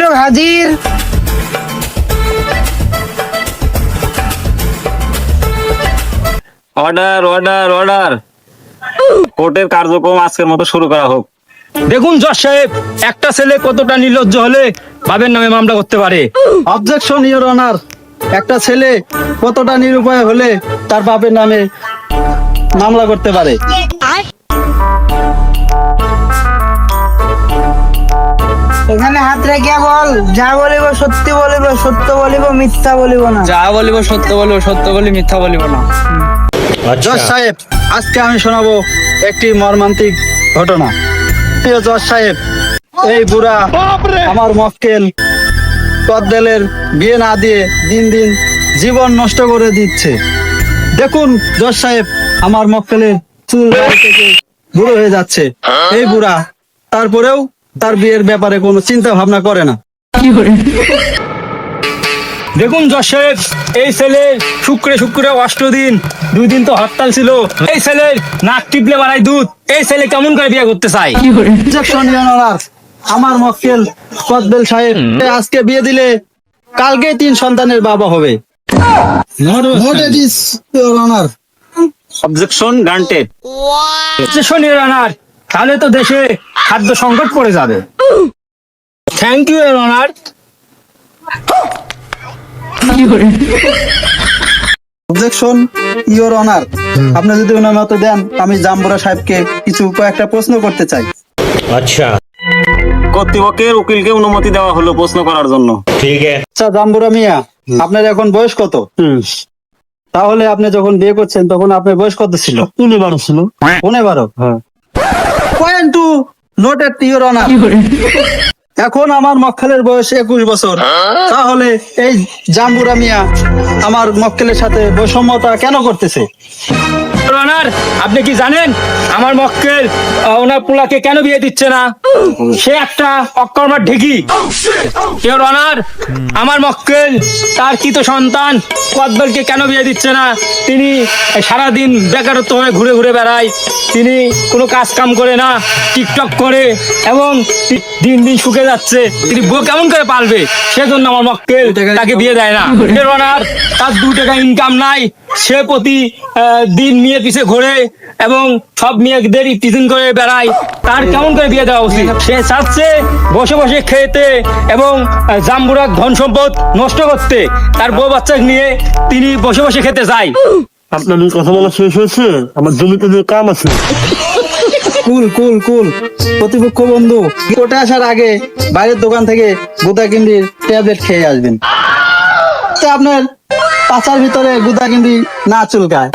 লোক হাজির। Order order order কোর্টের কার্যক্রম আজকের মতো শুরু করা হোক। দেখুন জজ সাহেব একটা ছেলে কতটা নির্লজ্জ হলে বাবের নামে মামলা করতে পারে? অবজেকশন ইওর অনার একটা ছেলে কতটা নিরুপায় হলে তার বাপের নামে মামলা করতে পারে? এখানে হাত রেখে বল যা বলিব সত্যি বলিব সত্য বলিব মিথ্যা বলিব না। যা বলিব সত্য বলিব সত্য বলি মিথ্যা বলিব না। জজ সাহেব আজকে আমি শোনাবো একটি মর্মান্তিক ঘটনা। প্রিয় জজ সাহেব এই বুড়া আমার মক্কেল কদ্দেলের বিয়ে না দিয়ে দিন দিন জীবন নষ্ট করে দিচ্ছে। দেখুন জজ সাহেব আমার মক্কেলের চুল থেকে বুড়ো হয়ে যাচ্ছে। এই বুড়া তারপরেও তার বিয়ের ব্যাপারে কোনো চিন্তা ভাবনা করে না। দেখুন সাহেব এই ছেলে শুক্রে শুক্রে অষ্ট দিন দুই দিন তো হরতাল ছিল। এই ছেলের নাক টিপলে বাড়াই দুধ। এই ছেলে কেমন করে বিয়ে করতে অবজেকশন ইওর আমার মক্কেল কদবেল সাহেব আজকে বিয়ে দিলে কালকে তিন সন্তানের বাবা হবে। অবজেকশন গ্রান্টেড শনি রানার তাহলে তো দেশে খাদ্য সংকট পড়ে যাবে। থ্যাংক ইউ রানার অবজেকশন ইওর অনার আপনি যদি ওনার মতো দেন আমি জাম্বুরা সাহেবকে কিছু কয়েকটা প্রশ্ন করতে চাই। আচ্ছা। কর্তৃপক্ষের উকিলকে অনুমতি দেওয়া হলো প্রশ্ন করার জন্য। আচ্ছা জাম্বুরা মিয়া আপনার এখন বয়স কত? তাহলে আপনি যখন বিয়ে করছেন তখন আপনার বয়স কত ছিল? পনেরো ছিল। পনেরো point to note at your honour এখন আমার মক্কেলের বয়স একুশ বছর। তাহলে এই জাম্বুরা মিয়া আমার মক্কেলের সাথে বৈষম্যতা কেন করতেছে? রানার আপনি কি জানেন? আমার মক্কেল ওনার পোলাকে কেন বিয়ে দিচ্ছে না? সে একটা অকর্মার ঢেকি। রানার আমার মক্কেল তার কিত সন্তান কদবেলকে কেন বিয়ে দিচ্ছে না? তিনি সারাদিন বেকারত্ব হয়ে ঘুরে ঘুরে বেড়ায়। তিনি কোনো কাজ কাম করে না টিকটক করে এবং দিন দিন শুকে যাচ্ছে। তিনি বউ কেমন করে পালবে? সেজন্য আমার মক্কেল তাকে বিয়ে দেয় না। রানার তার দু টাকা ইনকাম নাই। সে প্রতি দিন মেয়ে পিছে ঘোরে এবং সব মেয়েদের টিফিন করে বেড়ায়। তার কেমন করে বিয়ে দেওয়া উচিত? সে চাচ্ছে বসে বসে খেতে এবং জাম্বুরার ধন সম্পদ নষ্ট করতে। তার বউ বাচ্চা নিয়ে তিনি বসে বসে খেতে যায়। আপনাদের কথা বলা শেষ হয়েছে? আমার জমিতে যে কাম আছে। কুল কুল কুল। প্রতিপক্ষ বন্ধু কোর্টে আসার আগে বাইরের দোকান থেকে গুদা কিন্ডির ট্যাবলেট খেয়ে আসবেন। তো আপনার পাচার ভিতরে গুদা কিন্তু না চুলকায়।